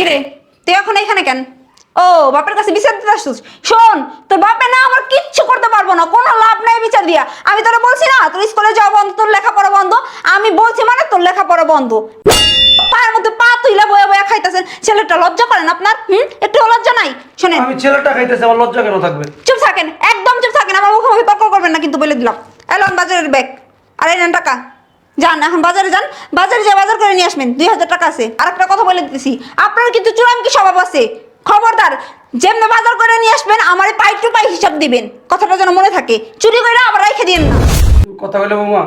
কিরে? তুই এখন এখানে কেন? ও বাপের কাছে বিচার দিতে আসছিস? শোন তোর বাপে না আমার কিচ্ছু করতে পারব না। কোনো লাভ নাই বিচার দিয়া। আমি তোরা বলছি না তোর স্কুলে যাওয়া বন্ধ তোর লেখাপড়া বন্ধ। আমি বলছি মানে তোর লেখাপড়া বন্ধ। পায়ের মধ্যে পা তুইলা বয়া বয়া খাইতেছেন। ছেলেটা লজ্জা করেন আপনার? হুম? একটু লজ্জা নাই? শোনেন। আমি ছেলেটা খাইতেছি আমার লজ্জা কেন থাকবে? চুপ থাকেন একদম চুপ থাকেন। আমার মুখোমুখি তর্ক করবেন না কিন্তু বলে দিলাম। এলাম বাজারের ব্যাগ। আর এই টাকা। যান এখন বাজারে যান। বাজারে যা বাজার করে নিয়ে আসবেন। দুই হাজার টাকা আছে। আর একটা কথা বলে দিতেছি। আপনার কিন্তু চূড়ান্ত স্বভাব আছে। খবরদার যেমনি বাজার করে নিয়ে আসবেন আমার পাই টু পাই হিসাব দিবেন। কথাটা যেন মনে থাকে। চুরি করে আবার রেখে দিন না। কথা বলে বৌমা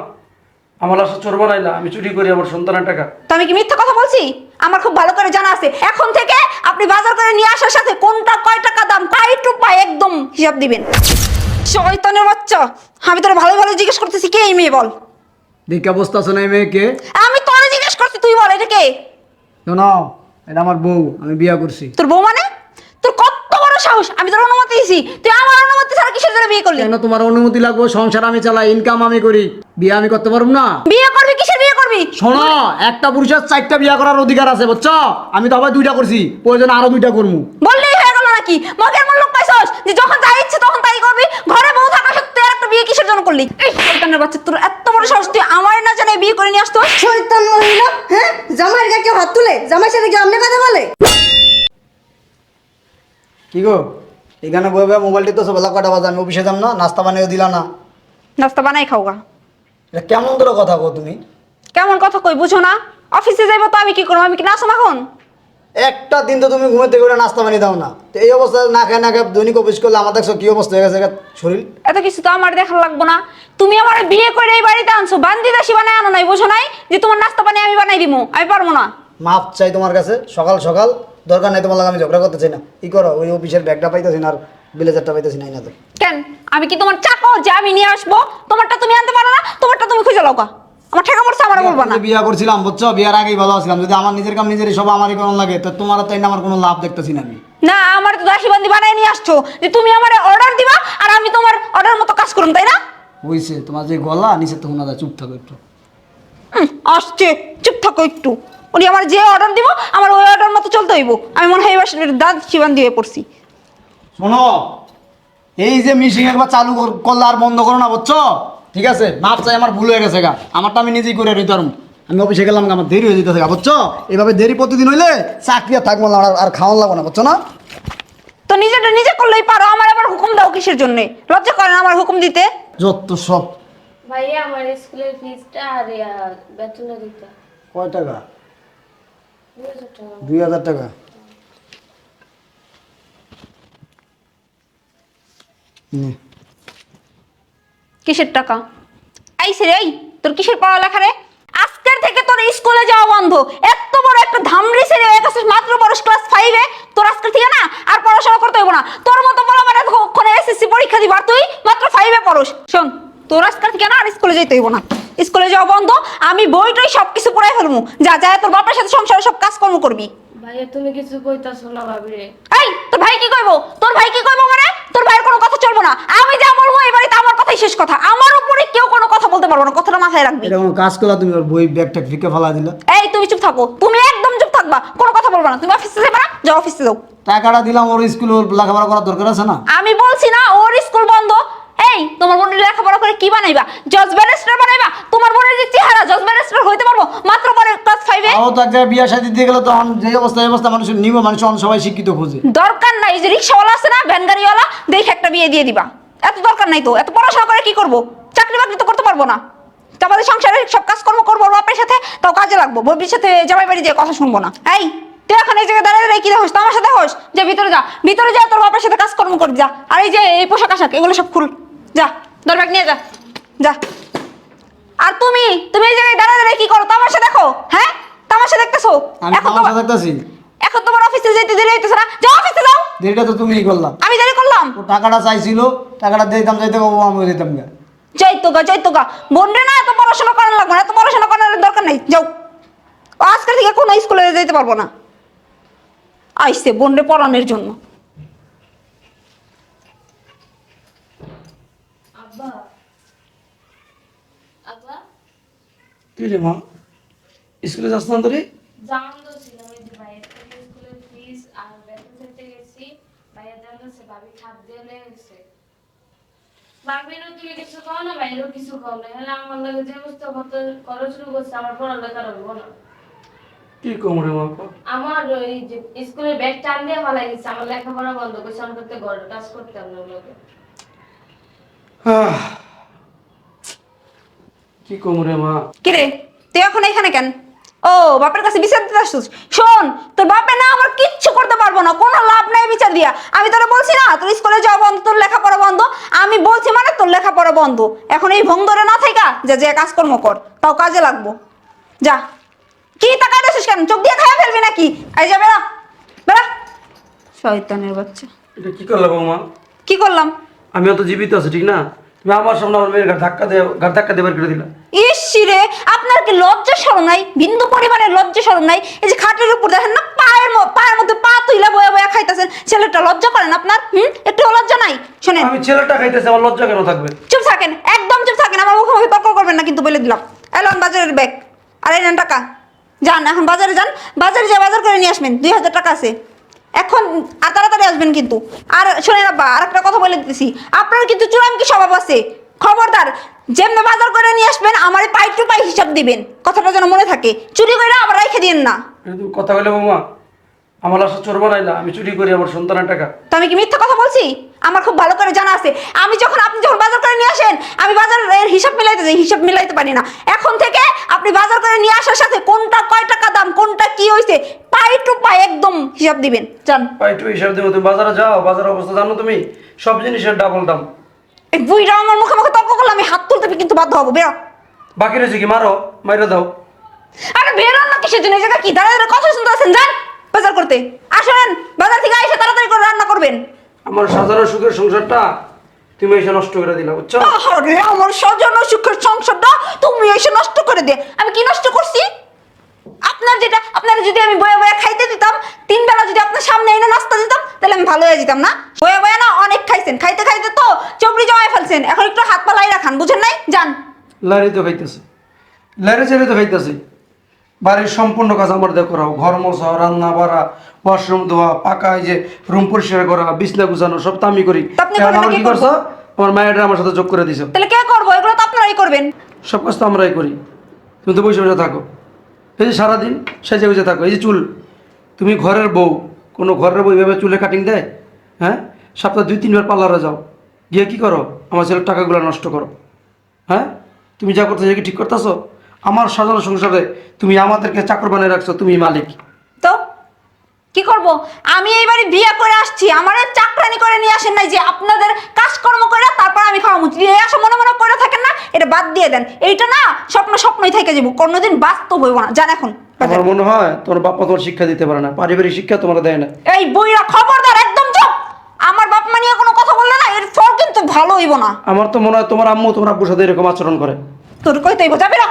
আমার আশা চোর বানাইলা আমি চুরি করি আমার সন্তানের টাকা। তো আমি কি মিথ্যা কথা বলছি? আমার খুব ভালো করে জানা আছে। এখন থেকে আপনি বাজার করে নিয়ে আসার সাথে কোনটা কয় টাকা দাম পাই টু পাই একদম হিসাব দিবেন। শয়তানের বাচ্চা। আমি তোর ভালো ভালো জিজ্ঞেস করতেছি কে এই মেয়ে বল? দেখে অবস্থা আছে না এই মেয়েকে? আমি তোরে জিজ্ঞেস করছি তুই বল এটা কে? শোনাও এটা আমার বউ আমি বিয়া করছি। তোর বউ মানে? তোর কত বড় সাহস? আমি তোর অনুমতি দিছি। তুই আমার অনুমতি ছাড়া কিসের জন্য বিয়ে করলি? কেন তোমার অনুমতি লাগবে? সংসার আমি চালাই ইনকাম আমি করি। বিয়ে আমি করতে পারব না? বিয়ে করবি কিসের বিয়ে করবি? শোনো একটা পুরুষের চারটা বিয়া করার অধিকার আছে বুঝছ? আমি তো আবার দুইটা করছি প্রয়োজন আরও দুইটা করব বললেই হয়ে গেল নাকি? মগের মূল্য পাইছস? যে যখন যা ইচ্ছে তখন তাই করবি। ঘরে বউ থাকা বিয়ে কিসের জন্য করলি? এই শয়তানের বাচ্চা তোর এত বড় সাহস তুই আমার না জানে বিয়ে করে নিয়ে আসতো শয়তান মহিলা হ্যাঁ? জামাইয়ের গায়ে কেউ হাত তুলে? জামাই সাথে কি আমনে কথা বলে? কি গো? এখানে বয়ে বয়ে মোবাইল টিপতেছো বেলা কটা বাজে আমি অফিসে যাম না নাস্তা বানিয়ে দিলা না। নাস্তা বানাই খাওগা এটা কেমন করে কথা কো তুমি? কেমন কথা কই বুঝো না? অফিসে যাইবো তো আমি কি করব? আমি কি নাচো এখন? একটা দিন তো তুমি ঘুমের থেকে উঠে নাস্তা বানিয়ে দাও না। তো এই অবস্থায় না খায় না খায় দৈনিক অফিস করলে আমার দেখছ কি অবস্থা হয়ে গেছে শরীর? এত কিছু তো আমার দেখা লাগবো না। তুমি আমার বিয়ে করে এই বাড়িতে আনছো বান্দি দাসী বানায় আনো নাই বুঝো নাই যে তোমার নাস্তা পানি আমি বানাই দিবো আমি পারব না। মাপ চাই তোমার কাছে সকাল সকাল দরকার নাই তোমার লাগে আমি ঝগড়া করতে চাই না। কি করো ওই অফিসের ব্যাগটা পাইতেছি না আর ব্লেজারটা পাইতেছি না না তো কেন? আমি কি তোমার চাকর যে আমি নিয়ে আসব? তোমারটা তুমি আনতে পারো না তোমারটা তুমি খুঁজে লওকা আমার ঠেকা পড়ছে আমার বলব না। বিয়া করছিলাম বুঝছ? বিয়ার আগেই ভালো আছিলাম। যদি আমার নিজের কাম নিজেরই সব আমারই কেমন লাগে তো তোমার তো এটা আমার কোনো লাভ দেখতেছি না আমি। না আমার তো দাসী বান্দি বানাই নিয়ে আসছো যে তুমি আমার অর্ডার দিবা আর আমি তোমার অর্ডার মতো কাজ তাই না? হইছে তোমার যে গলা নিচে তো চুপ থাকো একটু। আসছে চুপ থাকো একটু। উনি আমার যে অর্ডার দিব আমার ওই অর্ডার মতো চলতে হইব। আমি মনে হয় এবার দাঁত শিবান দিয়ে পড়ছি। শোনো এই যে মিশিং একবার চালু কর- করলে আর বন্ধ করো না বুঝছ? ঠিক আছে? মাপ চাই আমার ভুল হয়ে গেছে গা। আমারটা আমি নিজেই করে নিতে পারব। আমি অফিসে গেলাম গা, আমার দেরি হয়ে যেতেছে বুঝছ? এভাবে দেরি প্রতিদিন হইলে চাকরি আর থাকব না আর- খাওয়ান লাগবো না বুঝছ না? তো নিজেটা নিজে করলেই পারো আমার আবার হুকুম দাও কিসের জন্য? লজ্জা করে না আমার হুকুম দিতে? যত সব ভাইয়া আমার স্কুলের ফিসটা আর বেতনটা দিতে। কয় টাকা? দুই হাজার টাকা। দুই হাজার টাকা। নে। কিসের টাকা? আইসে রে এই, তোর কিসের পড়ালেখা রে? আজকের থেকে তোর স্কুলে যাওয়া বন্ধ। এত বড় একটা ধামড়ি ছেড়ে হয়ে মাত্র বড় ক্লাস ফাইভে তোর আজকের থেকে না আর পড়াশোনা করতে হইব না। তোর মতো বড় মানে ওখানে এসএসসি পরীক্ষা দিবার তুই মাত্র ফাইভে পড়স। শোন, তোর আজকের থেকে না আর স্কুলে যেতে হইব না। স্কুলে যাওয়া বন্ধ, আমি বইটই সব কিছু পড়াই ফেলব। যা যা তোর বাপের সাথে সংসারে সব কাজকর্ম করবি। ভাইয়া তুমি কিছু কইতাছো না ভাবি। এই তোর ভাই কি কইবো? তোর ভাই কি কইবো মানে? তোর ভাইয়ের কোনো কথা চলবো না। আমি যা বলব এই বাড়িতে আমার কথাই শেষ কথা। আমার উপরে কেউ কোনো কথা বলতে পারব না কথাটা মাথায় রাখবি। এটা কোনো কাজ করলা তুমি ওর বই ব্যাগটা ফিকে ফেলা দিলা? এই তুমি চুপ থাকো। তুমি একদম চুপ থাকবা। কোনো কথা বলব না। তুমি অফিসে যাবে না যাও অফিসে যাও। টাকাটা দিলাম ওর স্কুলে লেখাপড়া করার দরকার আছে না? আমি বলছি না ওর স্কুল বন্ধ। এই তোমার বোনের লেখাপড়া করে কি বানাইবা? জজ ব্যারিস্টার বানাইবা? তোমার বোনের যে চেহারা জজ ব্যারিস্টার হইতে পারব? মাত্র পরে ক্লাস ফাইভে তাও তো একটা বিয়া শাদি দিয়ে গেলে তখন যে অবস্থা এই অবস্থা মানুষের নিব মানুষ এখন সবাই শিক্ষিত খোঁজে। দরকার নাই যে রিক্সাওয়ালা আছে না ভ্যান গাড়িওয়ালা দেখে একটা বিয়ে দিয়ে দিবা। এত দরকার নাই তো এত পড়াশোনা করে কি করব? চাকরি বাকরি তো করতে পারব না। তো আমাদের সংসারে সব কাজকর্ম করব বাপের সাথে তাও কাজে লাগবো ভবিষ্যতে জামাই বাড়ি যেয়ে কথা শুনব না। এই তুই এখন এই জায়গায় দাঁড়িয়ে কি দেখোস? তো আমার সাথে হোস যে ভিতরে যা ভিতরে যা তোর বাপের সাথে কাজকর্ম করবি যা। আর এই যে এই পোশাক আশাক এগুলো সব খুল। যা ব্যাগ নিয়ে যা যা। আর তুমি তুমি এই জায়গায় দাঁড়িয়ে দাঁড়িয়ে কি করো? তামাশা দেখো হ্যাঁ? তামাশা দেখতেছো? আমি এখন তোমার এখন অফিসে যেতে দেরি হইতেছে না। যাও অফিসে যাও। দেরিটা তো তুমিই করলাম আমি দেরি করলাম। ও টাকাটা চাইছিল টাকাটা দিতাম যাইতে বাবু আমি দিতাম গা। যাইতো গা যাইতো গা। বোনরে না এত পড়াশোনা করার লাগবে না এত পড়াশোনা করার দরকার নেই। যাও। আজকে থেকে কোনো স্কুলে যেতে পারব না। আইসে বোনরে পড়ানোর জন্য। আব্বা। আব্বা? কি রে মা? স্কুলে যাস না তোরে? জান তো ছিলাম ওই যে ভাইয়ের থেকে স্কুলের কাঁদতেছে ভাবি খাপ দিয়ে লেগেছে ভাবি না তুমি কিছু না বাইরেও কিছু না। হলে আমার লাগে যে অবস্থা হতে করা শুরু করছে আমার হব না কি কম রে মা আমার ওই যে স্কুলের ব্যাগ টান দিয়ে ভালো গেছে আমার লেখাপড়া বন্ধ করছে আমি করতে ঘরের কাজ করতাম না ওগুলোকে। কি কম রে মা? কিরে তুই এখন এখানে কেন? ও বাপের কাছে বিচার দিতে আসছিস? শোন তোর বাপে না আমার কিচ্ছু করতে পারব না কোনো লাভ নাই বিচার দিয়া। আমি তোরা বলছি না তোর স্কুলে যাওয়া বন্ধ তোর লেখাপড়া বন্ধ আমি বলছি মানে তোর লেখাপড়া বন্ধ। এখন এই ভং ধরে না থাকা যে যে কাজকর্ম কর তাও কাজে লাগবো। যা। কি তাকাই দিছিস কেন? চোখ দিয়ে খাইয়া ফেলবি নাকি? এই যা বেড়া। বেড়া। শয়তানের বাচ্চা। এটা কি করলে বৌমা? কি করলাম? আমি অত জীবিত আছি ঠিক না? তুমি আমার সামনে আমার মেয়ের ধাক্কা দিয়ে ঘাট ধাক্কা দিয়ে বের করে দিলা। ইসিরে আপনার কি লজ্জা শরম নাই? বিন্দু পরিমাণের লজ্জা শরম নাই? এই যে খাটের উপর দেখেন না পায়ের পায়ের মধ্যে পা তুইলা বয়া বয়া খাইতেছেন। ছেলেটা লজ্জা করেন আপনার? হুম? একটু লজ্জা নাই? শুনেন। আমি ছেলেটা খাইতেছি আমার লজ্জা কেন থাকবে? চুপ থাকেন একদম চুপ থাকেন। আমার মুখোমুখি তর্ক করবেন না কিন্তু বলে দিলাম। এলাম বাজারের ব্যাগ। আর এই নেন টাকা। যান এখন বাজারে যান। বাজারে যা বাজার করে নিয়ে আসবেন। দুই হাজার টাকা আছে। এখন, আর তাড়াতাড়ি আসবেন কিন্তু। আর শোনেন আব্বা আর একটা কথা বলে দিতেছি। আপনার কিন্তু চূড়ামকি স্বভাব আছে। খবরদার, যেমনি বাজার করে নিয়ে আসবেন আমার পাই টু পাই হিসাব দিবেন। কথাটা যেন মনে থাকে। চুরি করে আবার রেখে দিন না। কথা বলে বৌমা আমার চোর বানাইলা আমি চুরি করি আমার সন্তানের টাকা। তো আমি কি মিথ্যা কথা বলছি? আমার খুব ভালো করে জানা আছে। আমি যখন আপনি যখন বাজার করে নিয়ে আসেন আমি বাজারের হিসাব মিলাইতে যাই হিসাব মিলাইতে পারি না। এখন থেকে আপনি বাজার করে নিয়ে আসার সাথে কোনটা কয় টাকা দাম কোনটা কি হয়েছে পাই টু পাই একদম হিসাব দিবেন। জান। পাইটু হিসাব দেবো তুমি বাজারে যাও বাজারের অবস্থা জানো তুমি? সব জিনিসের ডাবল দাম। এই বুইরা আমার মুখে মুখে তর্ক করলে আমি হাত তুলতে কিন্তু বাধ্য হব বেরো। বাকি রয়েছে কি? মারো মাইরে দাও। আরে বেরোন না কিসের জন্য? এই জায়গা কি? দাঁড়া দাঁড়া কথা শুনতে আছেন যান। বাজার করতে। আসেন বাজার থেকে এসে তাড়াতাড়ি করে রান্না করবেন। আমার সাজানো সুখের সংসারটা তুমি এসে নষ্ট করে দিলা বুঝছ? আরে আমার সাজানো সুখের সংসারটা তুমি এসে নষ্ট করে দে। আমি কি নষ্ট করছি? আপনার যেটা আপনার যদি আমি বয়ে বয়ে খাইতে দিতাম তিন বেলা যদি আপনার সামনে এনে নাস্তা দিতাম তাহলে আমি ভালো হয়ে যেতাম না? বয়ে বয়ে না অনেক খাইছেন। খাইতে খাইতে তো চবড়ি জমায় ফেলছেন। এখন একটু হাত পালাই রাখান বুঝেন নাই? যান। লারি তো খাইতেছে। লারি ছেড়ে তো খাইতেছি। বাড়ির সম্পূর্ণ কাজ আমার দিয়ে করাও। ঘর মোছা রান্না বাড়া ওয়াশরুম ধোয়া পাকা এই যে রুম পরিষ্কার করা বিছনা গুছানো সব তো আমি করি। আমার কি করছ? আমার মায়ের আমার সাথে যোগ করে দিছো। তাহলে কে করব? এগুলো তো আপনারাই করবেন। সব কাজ তো আমরাই করি। তুমি তো বসে বসে থাকো। এই যে সারাদিন সেজে বসে থাকো। এই যে চুল তুমি ঘরের বউ কোনো ঘরের বউ এভাবে চুলে কাটিং দেয়? হ্যাঁ? সপ্তাহে দুই তিনবার পার্লারে যাও। গিয়ে কি করো? আমার ছেলের টাকাগুলো নষ্ট করো। হ্যাঁ? তুমি যা করতেছো কি ঠিক করতেছো? আমার সাজানো সংসারে তুমি আমাদেরকে চাকর বানিয়ে রাখছো তুমি মালিক। তো? কি করব? আমি এইবারে বিয়ে করে আসছি আমার চাকরানি করে নিয়ে আসেন নাই যে আপনাদের কাজকর্ম করে তারপর আমি খাওয়াবো। এই আসা মনে মনে করে থাকেন না এটা বাদ দিয়ে দেন। এইটা না স্বপ্ন স্বপ্নই থেকে যাব। কোনোদিন বাস্তব হইব না। জান এখন। আমার মনে হয় তোমার বাপ্পা তোমার শিক্ষা দিতে পারে না। পারিবারিক শিক্ষা তোমার দেয় না। এই বইরা খবরদার একদম চুপ! আমার বাপ মা নিয়ে কোনো কথা বললে না এর ফল কিন্তু ভালো হইব না। আমার তো মনে হয় তোমার আম্মু তোমার আব্বুর সাথে এরকম আচরণ করে। তোর কইতে হইব যাবি না।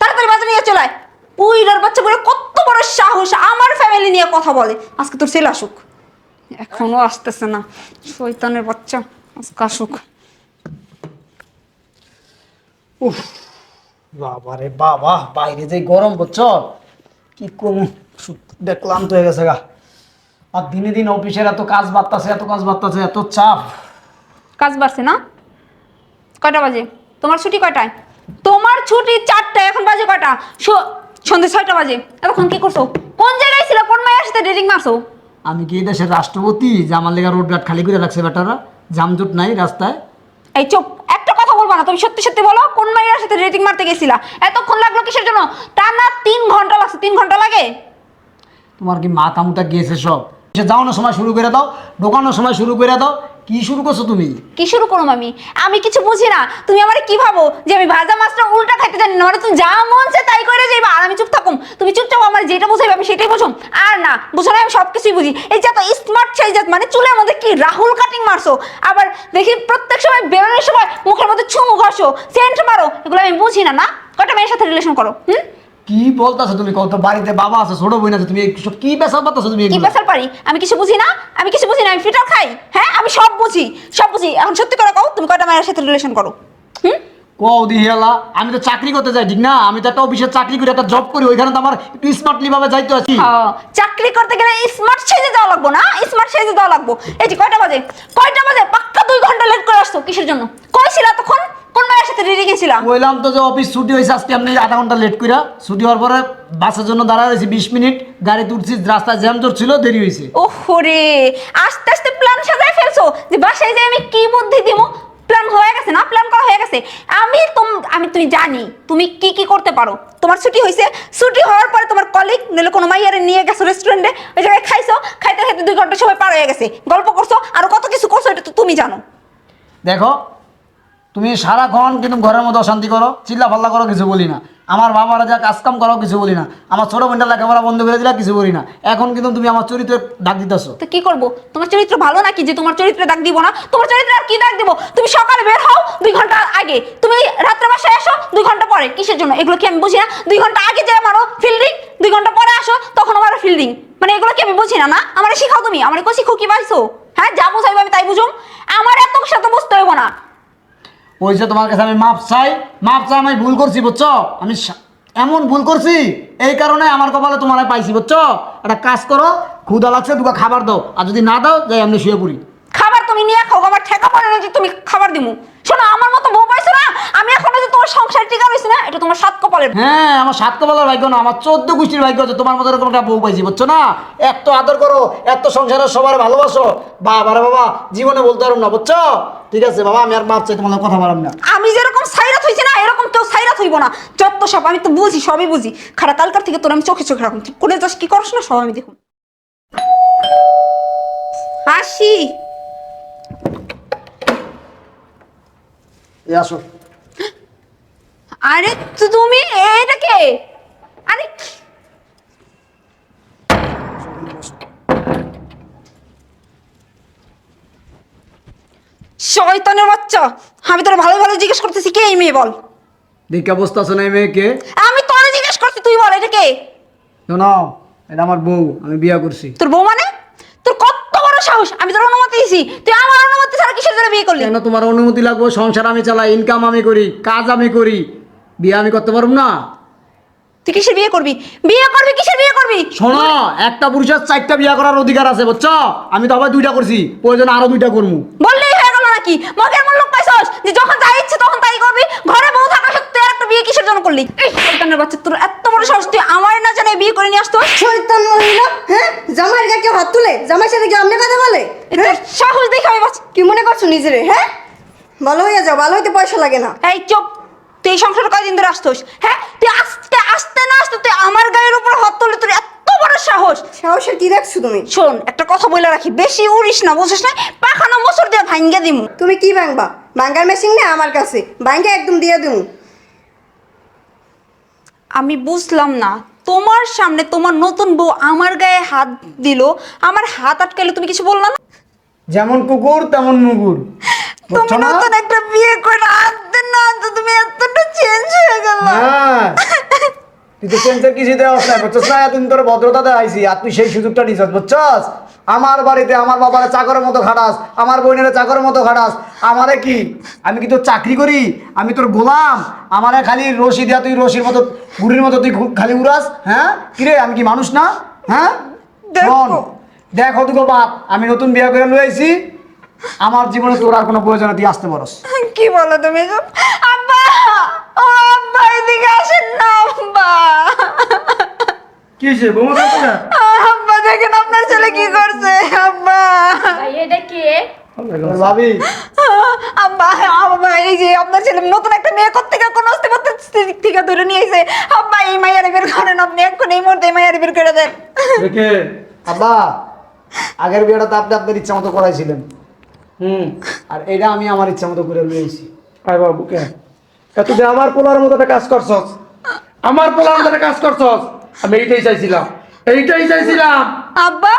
তাড়াতাড়ি বাজারে নিয়ে চলে আয়। পুইরার বাচ্চা বলে কত বড় সাহস আমার ফ্যামিলি নিয়ে কথা বলে। আজকে তোর ছেলে আসুক। এখনও আসতেছে না। শৈতানের বাচ্চা আজকে আসুক। উফ বাবা রে বাবা বাইরে যে গরম বুঝছ? কি কম দেখলাম তো হয়ে গেছে গা। আর দিনে দিন অফিসের এত কাজ বাড়তাছে এত কাজ বাড়তাছে এত চাপ। কাজ বাড়ছে না? কয়টা বাজে? তোমার ছুটি কয়টায়? তোমার ছুটি চারটা এখন বাজে কয়টা? সো- সন্ধ্যে ছয়টা বাজে। এতক্ষণ কি করছ? কোন জায়গায় ছিল? কোন মায়ের সাথে ডেটিং মারছো? আমি কি দেশের রাষ্ট্রপতি? যে আমার লেগা রোড ঘাট খালি করে রাখছে বেটারা? জামজুট নাই রাস্তায়? এই চুপ একটা কথা বলব না। তুমি সত্যি সত্যি বলো কোন মাইয়ার সাথে রেটিং মারতে গেছিলা? এতক্ষণ লাগল কিসের জন্য? টানা তিন ঘণ্টা লাগছে। তিন ঘণ্টা লাগে? তোমার কি মাথা মুটা গিয়েছে সব? যাওয়ানোর সময় শুরু করে দাও ঢোকানোর সময় শুরু করে দাও কি শুরু করছ তুমি? কি শুরু করুম আমি আমি কিছু বুঝি না। তুমি আমার কি ভাবো? যে আমি ভাজা মাছটা উল্টা খাইতে জানি না তুমি যা মন চায় তাই করে যাইবা, আর আমি চুপ থাকুম। তুমি চুপচাপ আমার যেটা বুঝাইবে আমি সেটাই বুঝুম। আর না, বুঝো না, আমি সব কিছুই বুঝি। এই যে এত স্মার্ট সেই জাত মানে চুলের মধ্যে কি রাহুল কাটিং মারছো? আবার দেখি প্রত্যেক সময় বেরোনোর সময় মুখের মধ্যে ছুমু ঘষো, সেন্ট মারো, এগুলো আমি বুঝি না না? কটা মেয়ের সাথে রিলেশন করো, হুম? কি বলতাছো তুমি? কত বাড়িতে বাবা আছে ছোট বোন আছে তুমি এইসব কি বেসার পাচ্ছ তুমি কি? বেসার পারি? আমি কিছু বুঝি না? আমি কিছু বুঝি না? আমি ফিটার খাই? হ্যাঁ? আমি সব বুঝি। সব বুঝি। এখন সত্যি করে কও তুমি কয়টা মায়ের সাথে রিলেশন করো? হুম? কও দিহিয়ালা আমি তো চাকরি করতে যাই ঠিক না? আমি তো একটা অফিসে চাকরি করি একটা জব করি ওইখানে তো আমার একটু স্মার্টলি ভাবে যাইতে আছি। চাকরি করতে গেলে স্মার্ট সেজে যাওয়া লাগবো না? স্মার্ট সেজে যাওয়া লাগবো। এই যে কয়টা বাজে? কয়টা বাজে? পাক্কা দুই ঘণ্টা লেট করে আসছো কিসের জন্য? কই তখন? কোন মায়ের সাথে রেডি গেছিলাম বললাম তো যে অফিস ছুটি হয়েছে আজকে আপনি আধা ঘণ্টা লেট কইরা। ছুটি হওয়ার পরে বাসের জন্য দাঁড়া রয়েছি বিশ মিনিট। গাড়ি তুলছি রাস্তায় জ্যাম ছিল দেরি হয়েছে ওহরে আস্তে আস্তে প্ল্যান সাজায় ফেলছো যে বাসায় যে আমি কি বুদ্ধি দিব প্ল্যান হয়ে গেছে, না প্ল্যান করা হয়ে গেছে, আমি তুম, আমি তুমি জানি তুমি কি কি করতে পারো। তোমার ছুটি হয়েছে ছুটি হওয়ার পরে তোমার কলিগ নিলে কোনো মাইয়ারে নিয়ে গেছো রেস্টুরেন্টে ওই জায়গায় খাইছো, খাইতে খাইতে দুই ঘণ্টা সময় পার হয়ে গেছে। গল্প করছ, আর কত কিছু করছ, এটা তো তুমি জানো। দেখো তুমি সারাক্ষণ কিন্তু ঘরের মধ্যে অশান্তি করো, চিল্লা ফাল্লা করো, কিছু বলি না। আমার বাবারা যা কাজকাম করো, কিছু বলি না। আমার ছোট বোনটা লেখাপড়া বন্ধ করে দিলা কিছু বলি না। এখন কিন্তু তুমি আমার চরিত্রে ডাক দিতেছো। তো কি করব? তোমার চরিত্র ভালো নাকি যে তোমার চরিত্রে দাগ দিব না? তোমার চরিত্রে আর কি দাগ দিব? তুমি সকালে বের হও দুই ঘণ্টা আগে। তুমি রাত্রে বাসায় আসো দুই ঘণ্টা পরে। কিসের জন্য? এগুলো কি আমি বুঝি না? দুই ঘণ্টা আগে যে আমারও ফিল্ডিং দুই ঘণ্টা পরে আসো, তখন আমার ফিল্ডিং মানে এগুলো কি আমি বুঝি না না? আমার শিখাও তুমি। আমার কো শিখো কি পাইছো। হ্যাঁ যা বুঝাইবে আমি তাই বুঝুম। আমার এত সাথে বুঝতে হইব না। ওই যে তোমার কাছে আমি মাপ চাই মাপ চাই আমি ভুল করছি, বুঝছ? আমি এমন ভুল করছি, এই কারণে আমার কপালে তোমার পাইছি, বুঝছ? একটা কাজ করো ক্ষুদা লাগছে, দুটো খাবার দাও, আর যদি না দাও, যাই, আমি শুয়ে পড়ি। খাবার তুমি নিয়ে খাও আমার ঠেকা পড়ে না যে তুমি খাবার দিমু। শোনো আমার মতো বউ পাইছো না? আমি এখনও যে তোমার সংসার টিকা রয়েছে না এটা তোমার সাত কপালের হ্যাঁ আমার সাত কপালের ভাগ্য না আমার চোদ্দ গোষ্ঠীর ভাগ্য আছে তোমার মতো এরকম একটা বউ পাইছি বুঝছ না? এত আদর করো এত সংসারের সবার ভালোবাসো। বাবা রে বাবা জীবনে বলতে পারব না বুঝছ? ঠিক আছে বাবা আমি আর মাপ চাই তোমার কথা বললাম না। আমি যেরকম সাইরাত হইছি না এরকম কেউ সাইরাত হইব না। যত সব আমি তো বুঝি সবই বুঝি। খারাপ কালকার থেকে তোর আমি চোখে চোখে রাখুন তুই কোনে যাস কি করস না সব আমি দেখুন হাসি এই আসো। আরে তুমি? এটা কে? আরে শয়তানের বাচ্চা আমি তোর ভালো ভালো জিজ্ঞেস করতেছি কে এই মেয়ে বল? দেখে অবস্থা আছে না এই মেয়েকে? আমি তোরে জিজ্ঞেস করছি তুই বল এটা কে? শোনো এটা আমার বউ আমি বিয়ে করছি। তোর বউ মানে? তোর কত বড় সাহস আমি তোর অনুমতি দিয়েছি তুই আমার অনুমতি কিসের জন্য বিয়ে করলি? কেন তোমার অনুমতি লাগবে? সংসার আমি চালাই ইনকাম আমি করি কাজ আমি করি। বিয়ে আমি করতে পারব না। তুই কিসের বিয়ে করবি? বিয়ে করবি কিসের বিয়ে করবি? শোনো একটা পুরুষের চারটা বিয়ে করার অধিকার আছে বুঝছ? আমি তো আবার দুইটা করছি প্রয়োজন আরও দুইটা করব। বললেই হয়ে গেল নাকি? মগের মন লোক পাইছস যে যখন যা ইচ্ছে তখন তাই করবি? ঘরে বউ থাকা সত্ত্বেও আর একটা বিয়ে কিসের জন্য করলি? এই শয়তানের বাচ্চা তোর এত বড় সাহস তুই আমার না জানে বিয়ে করে নিয়ে আসতো শয়তান মহিলা হ্যাঁ? জামাইয়ের গায়ে কেউ হাত তুলে? জামাইয়ের সাথে কেউ আমনে কথা বলে? এই সাহস দেখে কি মনে করছ নিজেরে হ্যাঁ? ভালো হয়ে যাও ভালো হইতে পয়সা লাগে না। এই চুপ তুই এই সংসারে কয়দিন ধরে আসতোস হ্যাঁ? তুই আসতে আসতে না আসতে তুই আমার গায়ের উপর হাত তুলে তোর এত বড় সাহস। সাহসের কি দেখছ তুমি? শোন একটা কথা বলে রাখি বেশি উড়িস না বুঝিস না? পাখানো মোসর দিয়ে ভাঙ্গে দিমু। তুমি কি ভাঙবা? ভাঙ্গার মেশিন নেই আমার কাছে ভাঙ্গে একদম দিয়ে দিমু। আমি বুঝলাম না তোমার সামনে তোমার নতুন বউ আমার গায়ে হাত দিল আমার হাত আটকালে তুমি কিছু বললা না? যেমন কুকুর তেমন মুগুর। তুমি নতুন একটা বিয়ে করে দেন না তো তুমি এতটা চেঞ্জ হয়ে গেল। হ্যাঁ তুই তো চেঞ্জের কিছু দেওয়া না বুঝছস না? এতদিন তোর ভদ্রতা দেখাইছি আর তুই সেই সুযোগটা নিছস বুঝছস? আমার বাড়িতে আমার বাবারে চাকরের মতো খাটাস আমার বোনের চাকরের মতো খাটাস। আমারে কি? আমি কি তোর চাকরি করি? আমি তোর গোলাম? আমারে খালি রশি দেয়া তুই রশির মতো গুড়ির মতো তুই খালি উড়াস হ্যাঁ? কিরে আমি কি মানুষ না? হ্যাঁ? দেখো। দেখো বাপ আমি নতুন বিয়ে করে লইছি আমার জীবনে তোর আর কোনো প্রয়োজন তুই আসতে পারস। কি বলো তুমি এসব? আব্বা! ও আব্বা এদিকে আসেন না আব্বা। কি বৌমা কাঁদছে না? আব্বা দেখেন আপনার ছেলে কি করছে আব্বা। ভাই এটা কে? ভাবি। আব্বা আব্বা এই যে আপনার ছেলে নতুন একটা মেয়ে কোনো থেকে ধরে নিয়ে এসে আব্বা এই মাইয়ারে বের করেন আপনি এখন এই মুহূর্তে এই মাইয়ারে বের করে দেন। দেখে আব্বা আগের বিয়েটা তো আপনি আপনার ইচ্ছা মতো করাইছিলেন। হুম। আর এটা আমি আমার ইচ্ছা মতো করে লইছি। আয় বাবু কে? এতদিন আমার পোলার মতো একটা কাজ করছস। আমার পোলার মতো একটা কাজ করছস। আমি এইটাই চাইছিলাম। এইটাই চাইছিলাম। আব্বা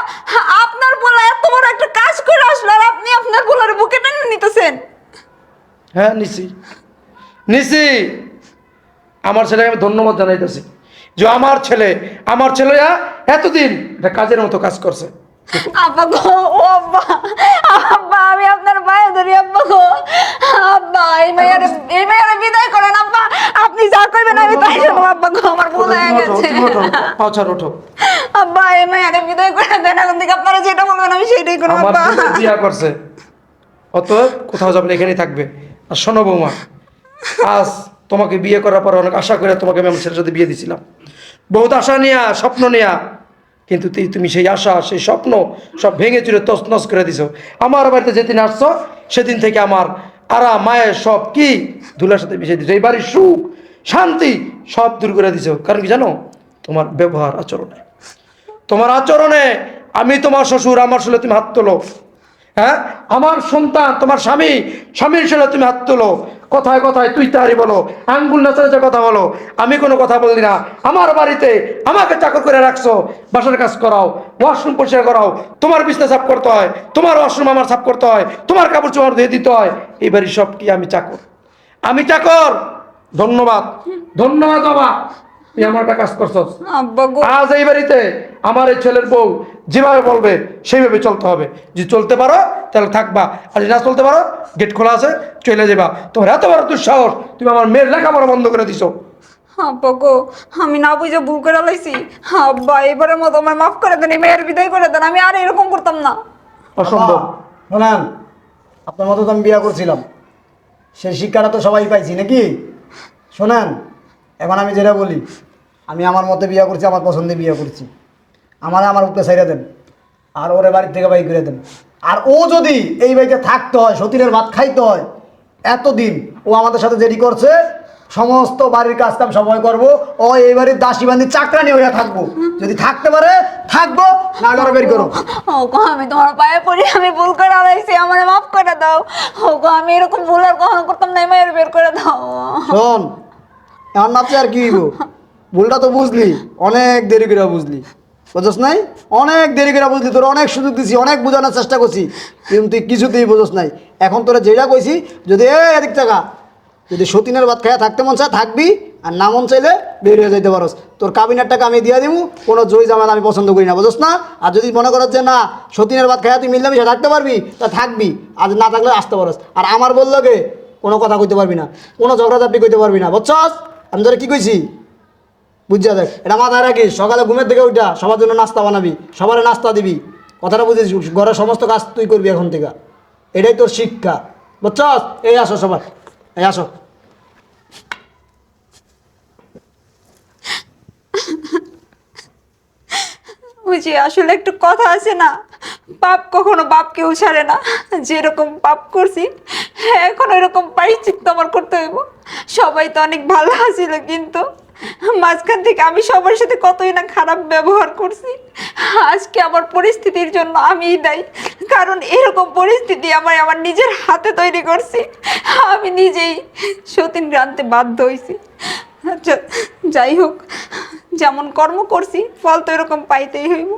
আপনার বলা এত বড় একটা কাজ করে আসলো আর আপনি আপনার বলার বুকে টেনে নিতেছেন। হ্যাঁ নিছি। নিছি। আমার ছেলেকে আমি ধন্যবাদ জানাইতেছি যে আমার ছেলে আমার ছেলেরা এতদিন এটা কাজের মতো কাজ করছে। আব্বা গো ও আব্বা আব্বা আমি আপনার পায়ে ধরি আব্বা গো। আব্বা এই মেয়ের এই মেয়ের বিদায় করেন আব্বা। আপনি যা করবেন আমি তাই শুনব আব্বা গো আমার ভুল হয়ে গেছে। ওঠো, আব্বা এই মেয়ের বিদায় করে দেন এখন থেকে আপনারা যেটা বলবেন আমি সেটাই করব আব্বা। বিয়া করছে। অতএব কোথাও যাবে না এখানেই থাকবে। আর শোনো বৌমা আজ তোমাকে বিয়ে করার পর অনেক আশা করে তোমাকে আমি আমার ছেলের সাথে বিয়ে দিছিলাম। বহুত আশা নিয়া স্বপ্ন নিয়া কিন্তু তুমি সেই আশা, সেই স্বপ্ন সব ভেঙে চুরে তস নস করে দিছো। আমার বাড়িতে যেদিন আসছ, সেদিন থেকে আমার আরা মায়ের সব কি ধুলার সাথে মিশিয়ে দিছো। এই বাড়ির সুখ, শান্তি সব দূর করে দিছো। কারণ কি জানো? তোমার ব্যবহার আচরণে। তোমার আচরণে আমি তোমার শ্বশুর, আমার শুলে তুমি হাত তোলো। হ্যাঁ? আমার সন্তান, তোমার স্বামী, স্বামীর শুলে তুমি হাত তোলো। কথায় কথায় তুই তাহারি বলো আঙ্গুল নাচানাচা কথা বলো। আমি কোনো কথা বলি না। আমার বাড়িতে আমাকে চাকর করে রাখছো। বাসার কাজ করাও ওয়াশরুম পরিষ্কার করাও। তোমার বিছনা সাফ করতে হয় তোমার ওয়াশরুম আমার সাফ করতে হয় তোমার কাপড় চোপড় ধুয়ে দিতে হয়। এই বাড়ির সব কি আমি চাকর? আমি চাকর! ধন্যবাদ। ধন্যবাদ বাবা। তুই আমার একটা কাজ করছস। আজ এই বাড়িতে আমার এই ছেলের বউ যেভাবে বলবে সেইভাবে চলতে হবে। যে চলতে পারো তাহলে থাকবা। আর যদি না চলতে পারো গেট খোলা আছে চলে যাবা তোমার এত বড় দুঃসাহস তুমি আমার মেয়ের লেখাপড়া বন্ধ করে দিছো। আব্বা গো আমি না বুঝে ভুল করে লাইছি। আব্বা এবারের মতো আমার মাফ করে দেন এই মেয়ের বিদায় করে দেন আমি আর এরকম করতাম না। অসম্ভব। শোনেন আপনার মতো তো আমি বিয়ে করছিলাম। সেই শিক্ষাটা তো সবাই পাইছি নাকি? শোনেন এখন আমি যেটা বলি আমি আমার মতে বিয়ে করছি আমার পছন্দে বিয়ে করছি। আমার আমার উপরে সাইরা দেন। আর ওরে বাড়ির থেকে বাই করে দেন। আর ও যদি এই বাড়িতে থাকতে হয় সতীরের ভাত খাইতে হয় এতদিন ও আমাদের সাথে যেটি করছে সমস্ত বাড়ির কাজ কাম সময় করব ও এই বাড়ির দাসী বান্দি চাকরানি হইয়া থাকব। যদি থাকতে পারে থাকব না ওরা বের করো। ও গো আমি তোমার পায়ে পড়ি আমি ভুল করে লাইছি আমার মাফ করে দাও। ও গো আমি এরকম ভুল আর কখনো করতাম না এই বের করে দাও। শোন এখন নাচে আর কি ভুলটা তো বুঝলি অনেক দেরি করে বুঝলি। বুঝস নাই? অনেক দেরি করে বুঝলি তোর অনেক সুযোগ দিছি, অনেক বোঝানোর চেষ্টা করছি, কিন্তু তুই কিছুতেই বুঝস নাই। এখন তোরা যেটা কইছি, যদি এ, এদিক টাকা যদি সতীনের ভাত খাইয়া থাকতে মন চায়, থাকবি, আর না মন চাইলে বের হয়ে যাইতে পারস। তোর কাবিনের টাকা আমি দিয়ে দিব কোনো জয় জামাত আমি পছন্দ করি না, বুঝস না? আর যদি মনে করস যে না, সতীনের ভাত খাইয়া তুই মিললামিশা থাকতে পারবি, তা থাকবি আর না থাকলে আসতে পারস। আর আমার বলল কে, কোনো কথা কইতে পারবি না, কোনো ঝগড়াঝাপটি কইতে পারবি না, বুঝছস? আমি তোরা কি কইছি? বুঝছা দেখ। এটা মাথায় রাখিস, সকালে ঘুমের থেকে উঠা, সবার জন্য নাস্তা বানাবি, সবার নাস্তা দিবি। কথাটা বুঝেছিস ঘরের সমস্ত কাজ তুই করবি এখন থেকে। এটাই তোর শিক্ষা। বুঝছস? এই আসো সবাই। এই আসো। বুঝি আসলে একটু কথা আছে না। পাপ কখনো বাপকেও ছাড়ে না। যেরকম পাপ করছি, এখন এরকম পাইচিত আমার করতে হইব। সবাই তো অনেক ভালো আছিল কিন্তু। মাঝখান থেকে আমি সবার সাথে কতই না খারাপ ব্যবহার করছি। আজকে আমার পরিস্থিতির জন্য আমিই দায়ী। কারণ এরকম পরিস্থিতি আমার আমার নিজের হাতে তৈরি করছি। আমি নিজেই সতীন গ্রান্তে বাধ্য হয়েছি যাই হোক, যেমন কর্ম করছি, ফল তো এরকম পাইতেই হইব।